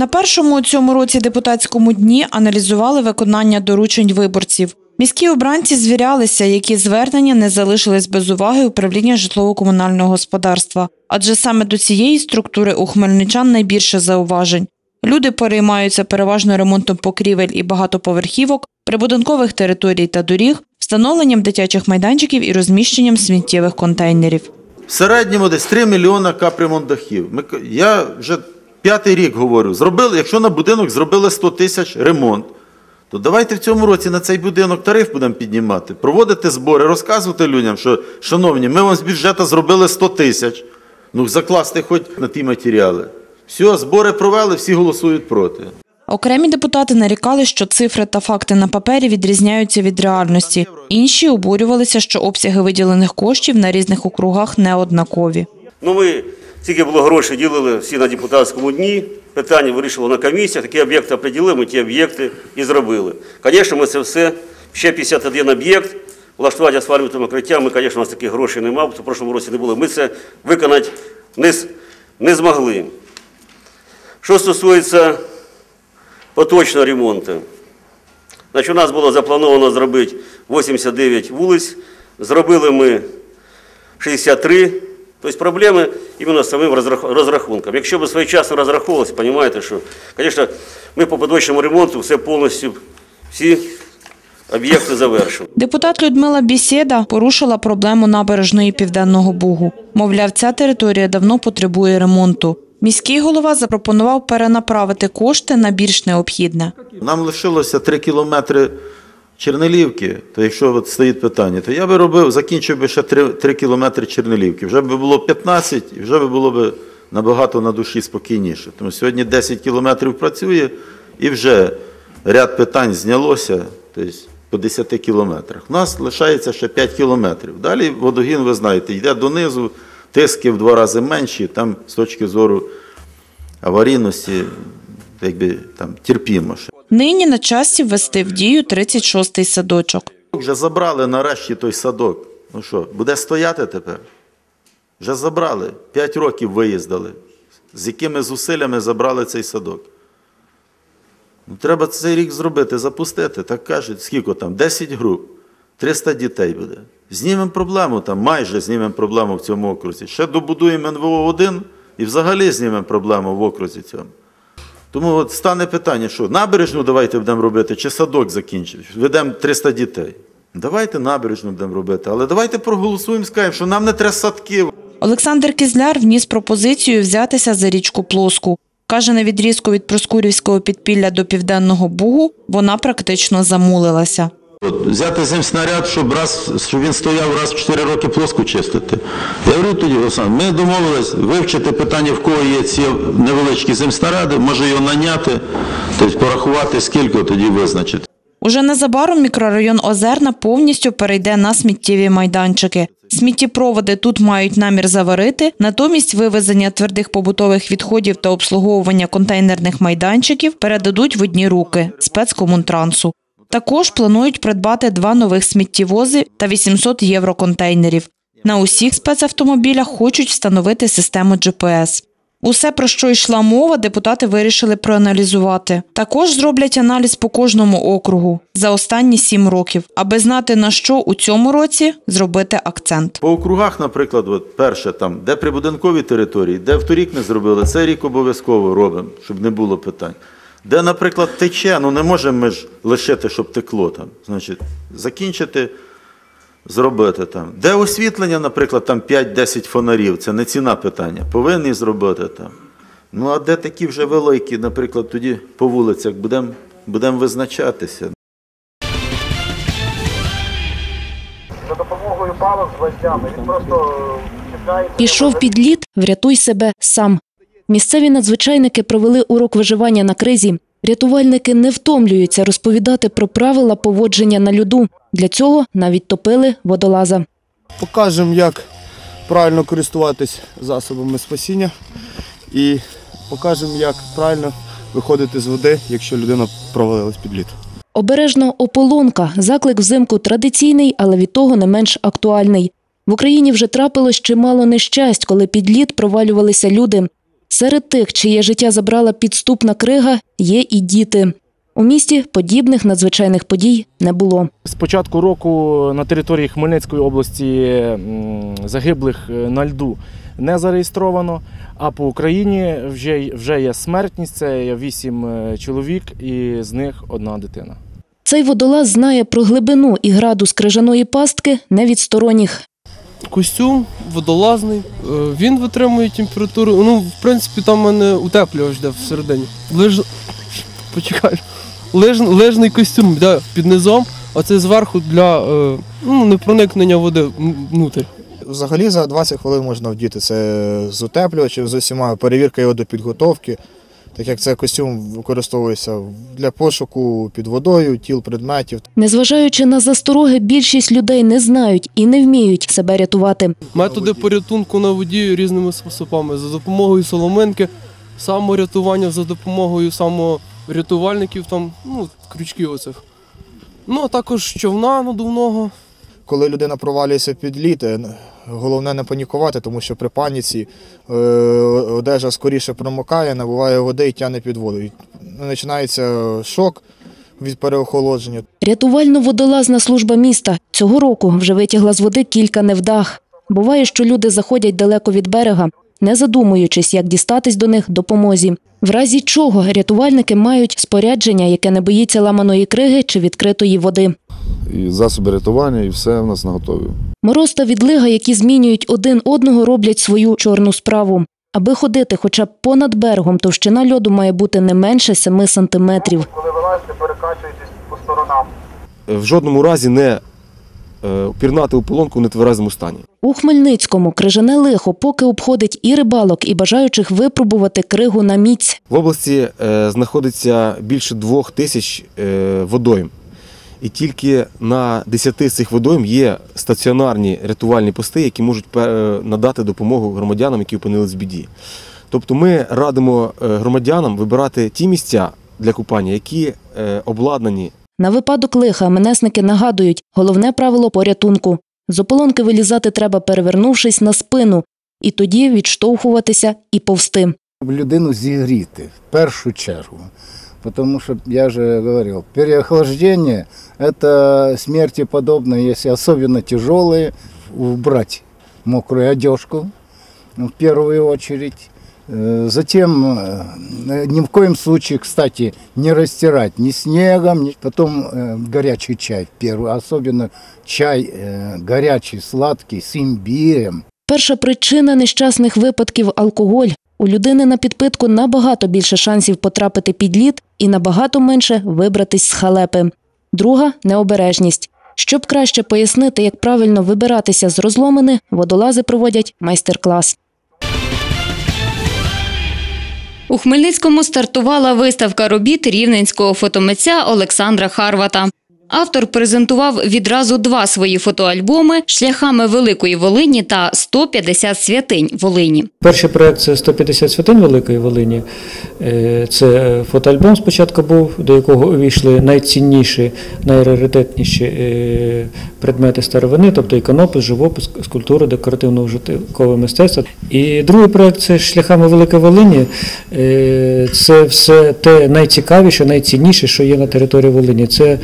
На першому у цьому році депутатському дні аналізували виконання доручень виборців. Міські обранці звірялися, які звернення не залишились без уваги управління житлово-комунального господарства, адже саме до цієї структури у хмельничан найбільше зауважень. Люди переймаються переважно ремонтом покрівель і багатоповерхівок, прибудинкових територій та доріг, встановленням дитячих майданчиків і розміщенням сміттєвих контейнерів. В середньому десь 3 мільйона капремонт дахів. Я вже п'ятий рік говорю, зробили, якщо на будинок зробили 100 тисяч ремонт, то давайте в цьому році на цей будинок тариф будемо піднімати, проводити збори, розказувати людям, що, шановні, ми вам з бюджету зробили 100 тисяч, ну закласти хоч на ті матеріали. Все, збори провели, всі голосують проти. Окремі депутати нарікали, що цифри та факти на папері відрізняються від реальності. Інші обурювалися, що обсяги виділених коштів на різних округах не однакові. Ну, ми скільки було грошей ділили всі на депутатському дні, питання вирішували на комісіях, такі об'єкти определили, ми ті об'єкти і зробили. Звісно, ми це все, ще 51 об'єкт, влаштувати асфальтове покриття, ми, звісно, у нас таких грошей немає, бо в прошлому році не було. Ми це виконати не, не змогли. Що стосується поточного ремонту, Значить, у нас було заплановано зробити 89 вулиць, зробили ми 63. Тобто проблеми іменно з самим розрах- розрахунком. Якщо б своєчасно розраховувалося, розумієте, що, звісно, ми по поточному ремонту все повністю, всі об'єкти завершили. Депутат Людмила Бісєда порушила проблему набережної Південного Бугу. Мовляв, ця територія давно потребує ремонту. Міський голова запропонував перенаправити кошти на більш необхідне. Нам лишилося 3 кілометри Чернелівки, то якщо от стоїть питання, то я би робив, закінчив би ще 3, 3 кілометри Чернелівки. Вже би було 15 і вже би було б набагато на душі спокійніше. Тому сьогодні 10 кілометрів працює і вже ряд питань знялося тобто, по 10 кілометрах. У нас лишається ще 5 кілометрів. Далі водогін, ви знаєте, йде донизу, тиски в два рази менші, там з точки зору аварійності, якби там терпімо ще. Нині на часі ввести в дію 36-й садочок. Вже забрали нарешті той садок. Ну що, буде стояти тепер? Вже забрали. П'ять років виїздили. З якими зусиллями забрали цей садок. Ну, треба цей рік зробити, запустити. Так кажуть, скільки там? 10 груп, 300 дітей буде. Знімемо проблему там, майже знімемо проблему в цьому окрузі. Ще добудуємо НВО-1 і взагалі знімемо проблему в окрузі цьому. Тому от стане питання, що набережну давайте будемо робити, чи садок закінчить. Ведемо 300 дітей. Давайте набережну будемо робити, але давайте проголосуємо, скажемо, що нам не треба садків. Олександр Кізляр вніс пропозицію взятися за річку Плоску. Каже, на відрізку від Проскурівського підпілля до Південного Бугу вона практично замулилася. Взяти земснаряд, щоб раз, щоб він стояв раз в 4 роки плоску чистити. Я говорю тоді, Олександр, ми домовились вивчити питання, в кого є ці невеличкі земснаряди, може його наняти, тобто порахувати, скільки тоді визначити. Уже незабаром мікрорайон Озерна повністю перейде на сміттєві майданчики. Сміттєпроводи тут мають намір заварити, натомість вивезення твердих побутових відходів та обслуговування контейнерних майданчиків передадуть в одні руки спецкомунтрансу. Також планують придбати два нових сміттєвози та 800 євроконтейнерів. На усіх спецавтомобілях хочуть встановити систему GPS. Усе, про що йшла мова, депутати вирішили проаналізувати. Також зроблять аналіз по кожному округу за останні сім років, аби знати на що у цьому році зробити акцент. По округах, наприклад, от перше, там, де прибудинкові території, де вторік не зробили, цей рік обов'язково робимо, щоб не було питань. Де, наприклад, тече, ну не можемо ми ж лишити, щоб текло там. Значить, закінчити, зробити там. Де освітлення, наприклад, там 5-10 фонарів, це не ціна питання, повинні зробити там. Ну а де такі вже великі, наприклад, тоді по вулицях будемо будем визначатися. за допомогою палок з гвоздями. Він просто чіпляється. Пішов під лід, врятуй себе сам. Місцеві надзвичайники провели урок виживання на кризі. Рятувальники не втомлюються розповідати про правила поводження на льоду. Для цього навіть топили водолаза. покажемо, як правильно користуватись засобами спасіння і покажемо, як правильно виходити з води, якщо людина провалилась під лід. Обережно ополонка. Заклик взимку традиційний, але від того не менш актуальний. В Україні вже трапилось чимало нещасть, коли під лід провалювалися люди. Серед тих, чиє життя забрала підступна крига, є і діти. У місті подібних надзвичайних подій не було. З початку року на території Хмельницької області загиблих е, на льду не зареєстровано, а по Україні вже, вже є смертність, це є 8 чоловік, і з них одна дитина. Цей водолаз знає про глибину і градус крижаної пастки не від сторонніх. Костюм водолазний, е, він витримує температуру. Ну, в принципі, там в мене утеплювач де всередині. Лиж... Почекай. Лиж... Лижний костюм де під низом, а це зверху для е, ну, непроникнення води внутрь. Взагалі за 20 хвилин можна вдіти це з утеплювачем, з усіма, перевірка його до підготовки. Так як це костюм використовується для пошуку під водою, тіл предметів. Незважаючи на застороги, більшість людей не знають і не вміють себе рятувати. Методи порятунку на воді різними способами. За допомогою соломинки, саморятування за допомогою саморятувальників, там, ну, крючків оцих. Ну, а також човна надувного. Коли людина провалюється під лід, е, головне не панікувати, тому що при паніці е, одежа скоріше промокає, набуває води і тягне під воду. Починається шок від переохолодження. Рятувально-водолазна служба міста цього року вже витягла з води кілька невдах. Буває, що люди заходять далеко від берега, не задумуючись, як дістатись до них допомозі. В разі чого рятувальники мають спорядження, яке не боїться ламаної криги чи відкритої води. І засоби рятування, і все в нас на готові. Мороз та відлига, які змінюють один одного, роблять свою чорну справу. Аби ходити хоча б понад берегом, товщина льоду має бути не менше 7 сантиметрів. Коли вилазите, перекачуєтесь по сторонам. в жодному разі не е, пірнати у полонку в нетверезому стані. У Хмельницькому крижане лихо поки обходить і рибалок, і бажаючих випробувати кригу на міць. В області е, знаходиться більше двох тисяч е, водойм. І тільки на 10 з цих водойм є стаціонарні рятувальні пости, які можуть е, надати допомогу громадянам, які опинились в біді. Тобто ми радимо е, громадянам вибирати ті місця для купання, які е, обладнані На випадок лиха менесники нагадують головне правило порятунку. З ополонки вилізати треба, перевернувшись на спину, і тоді відштовхуватися і повсти. людину зігріти в першу чергу. Потому что, я же говорил, переохлаждение – это смерти подобно, если особенно тяжелые, убрать мокрую одежку ну, в первую очередь. Э, Затем э, ни в коем случае, кстати, не растирать ни снегом, ни- потом э, горячий чай, первый, особенно чай э, горячий, сладкий, с имбирем. Перша причина нещасних випадків алкоголь. У людини на підпитку набагато більше шансів потрапити під лід і набагато менше вибратись з халепи. Друга необережність. Щоб краще пояснити, як правильно вибиратися з розломини, водолази проводять майстер-клас. У Хмельницькому стартувала виставка робіт рівненського фотомитця Олександра Харвата. Автор презентував відразу два свої фотоальбоми шляхами Великої Волині та 150 святинь Волині. Перший проект це 150 святинь Великої Волині. Е, Це фотоальбом спочатку був, до якого увійшли найцінніші, найраритетніші е, предмети старовини, тобто іконопис, живопис, скульптура, декоративно-ужиткове мистецтво. І другий проект це шляхами Великої Волині. Е, Це все те найцікавіше, найцінніше, що є на території Волині. Це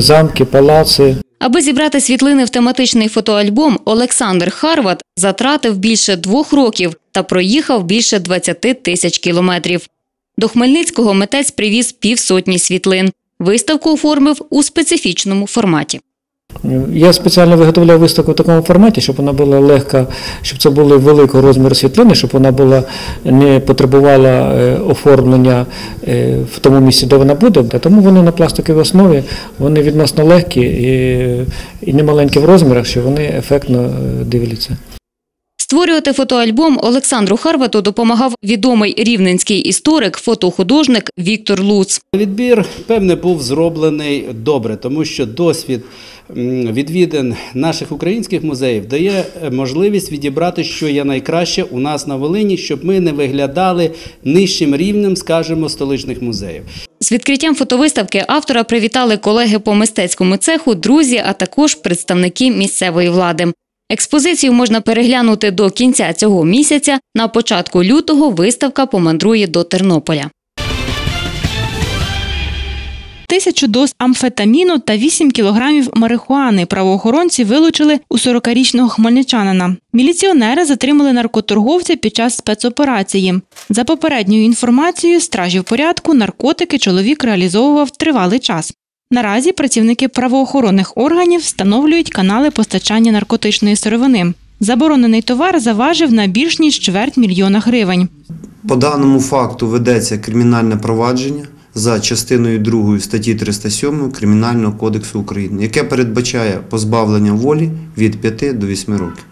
замки, палаци, Аби зібрати світлини в тематичний фотоальбом, Олександр Харват затратив більше двох років та проїхав більше 20 тисяч кілометрів. До Хмельницького митець привіз півсотні світлин. Виставку оформив у специфічному форматі. Я спеціально виготовляв виставку в такому форматі, щоб вона була легка, щоб це були великого розміру світлини, щоб вона була не потребувала е, оформлення е, в тому місці, де вона буде. Тому вони на пластиковій основі, вони відносно легкі і, і немаленькі в розмірах, що вони ефектно е, дивляться. Створювати фотоальбом Олександру Харвату допомагав відомий рівненський історик, фотохудожник Віктор Луц. Відбір, певне, був зроблений добре, тому що досвід відвідин наших українських музеїв дає е, можливість відібрати, що є найкраще у нас на Волині, щоб ми не виглядали нижчим рівнем, скажімо, столичних музеїв. З відкриттям фотовиставки автора привітали колеги по мистецькому цеху, друзі, а також представники місцевої влади. Експозицію можна переглянути до кінця цього місяця. На початку лютого виставка помандрує до Тернополя. Тисячу доз амфетаміну та 8 кілограмів марихуани правоохоронці вилучили у 40-річного хмельничанина. Міліціонери затримали наркоторговця під час спецоперації. За попередньою інформацією стражів порядку наркотики чоловік реалізовував тривалий час. Наразі працівники правоохоронних органів встановлюють канали постачання наркотичної сировини. Заборонений товар заважив на більш ніж чверть мільйона гривень. По даному факту ведеться кримінальне провадження за частиною 2 статті 307 Кримінального кодексу України, яке передбачає позбавлення волі від 5 до 8 років.